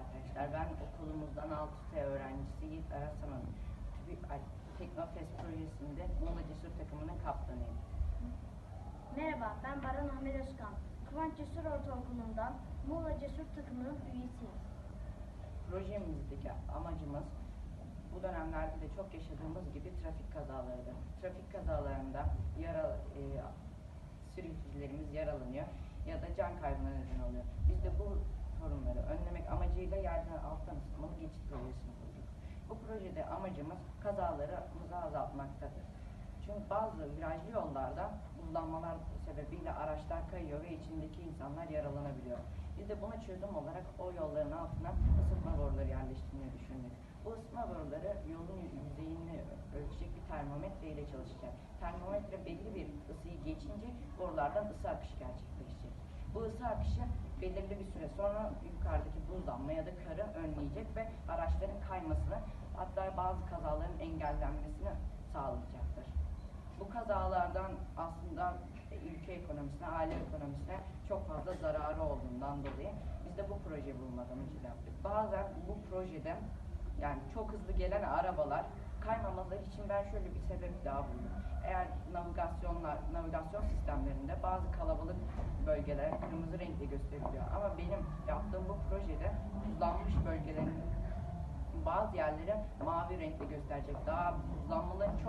arkadaşlar. Ben okulumuzdan 6T öğrencisi Yiğit Arasan'ın Teknofest projesinde Muğla Cesur takımının kaptanıyım. Merhaba, ben Baran Ahmet Özkan. Kıvanç Cesur Ortaokulu'ndan Muğla Cesur takımının üyesiyim. Projemizdeki amacımız bu dönemlerde de çok yaşadığımız gibi trafik kazalarıdır. Trafik kazalarında yara, e, sürücülerimiz yaralanıyor ya da can kaybına neden oluyor. Biz de bu yerden alttan ısıtmalı geçit projesini kurduk. Bu projede amacımız kazalarımızı azaltmaktadır. Çünkü bazı virajlı yollarda buzlanmalar sebebiyle araçlar kayıyor ve içindeki insanlar yaralanabiliyor. Biz de buna çözüm olarak o yolların altına ısıtma boruları yerleştirmeyi düşündük. Bu ısıtma boruları yolun yüzeyini ölçecek bir termometre ile çalışacak. Termometre belli bir ısıyı geçince borulardan ısı akışı gerçekleşecek. Bu ısı akışı belirli bir süre sonra yukarıdaki karı önleyecek ve araçların kaymasını hatta bazı kazaların engellenmesini sağlayacaktır. Bu kazalardan aslında ülke ekonomisine, aile ekonomisine çok fazla zararı olduğundan dolayı biz de bu proje bulmak amacıyla yaptık. Bazen bu projede yani çok hızlı gelen arabalar kaymamaları için ben şöyle bir sebep daha buldum. Eğer navigasyonlar, navigasyon sistemlerinde bazı kalabalık bölgeler kırmızı renkle gösteriliyor. Ama benim yaptığım bu projede bazı yerleri mavi renkle gösterecek. Daha buzlanmaların çok